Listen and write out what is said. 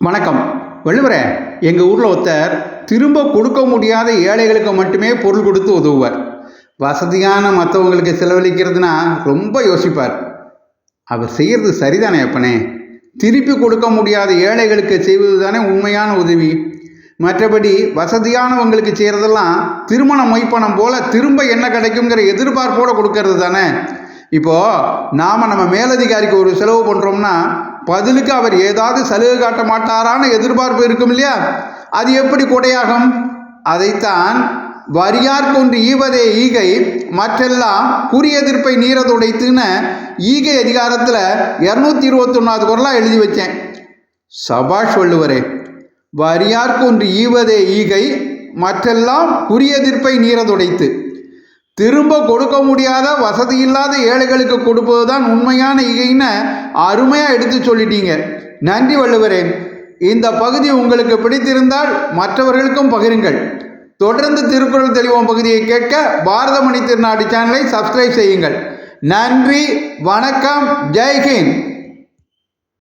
வணக்கம். வள்ளுவரே எங்கள் ஊரில் ஒருத்தர் திரும்ப கொடுக்க முடியாத ஏழைகளுக்கு மட்டுமே பொருள் கொடுத்து உதவுவார். வசதியான மற்றவங்களுக்கு செலவழிக்கிறதுனா ரொம்ப யோசிப்பார். அவர் செய்கிறது சரிதானே அப்பனே? திருப்பி கொடுக்க முடியாத ஏழைகளுக்கு செய்வது தானே உண்மையான உதவி. மற்றபடி வசதியானவங்களுக்கு செய்கிறதெல்லாம் திருமண மொய்ப்பணம் போல் திரும்ப என்ன கிடைக்குங்கிற எதிர்பார்ப்போடு கொடுக்கறது தானே இப்போது நாம் நம்ம மேலதிகாரிக்கு ஒரு செலவு பண்ணுறோம்னா பதிலுக்கு அவர் ஏதாவது சலுகை காட்ட மாட்டாரான்னு எதிர்பார்ப்பு இருக்கும் இல்லையா? அது எப்படி கொடையாகும்? அதைத்தான் வரியார்கொன்று ஈவதே ஈகை மற்றெல்லாம் குறி எதிர்ப்பை நீரதுடைத்துன்னு ஈகை அதிகாரத்தில் இரநூத்தி இருபத்தொன்னாவது குரலாக எழுதி வச்சேன். சபாஷ் வள்ளுவரே வரியார்கொன்று ஈவதே ஈகை மற்றெல்லாம் குறியெதிர்ப்பை நீரதுடைத்து திரும்ப கொடுக்க முடியாத வசதி இல்லாத ஏழைகளுக்கு கொடுப்பது தான் உண்மையான இகைன்னு அருமையாக எடுத்து சொல்லிட்டீங்க. நன்றி வள்ளுவரே. இந்த பகுதி உங்களுக்கு பிடித்திருந்தால் மற்றவர்களுக்கும் பகிருங்கள். தொடர்ந்து திருக்குறள் தெளிவோம் பகுதியை கேட்க பாரதமணி திருநாடு சேனலை சப்ஸ்கிரைப் செய்யுங்கள். நன்றி வணக்கம் ஜெய்ஹிந்த்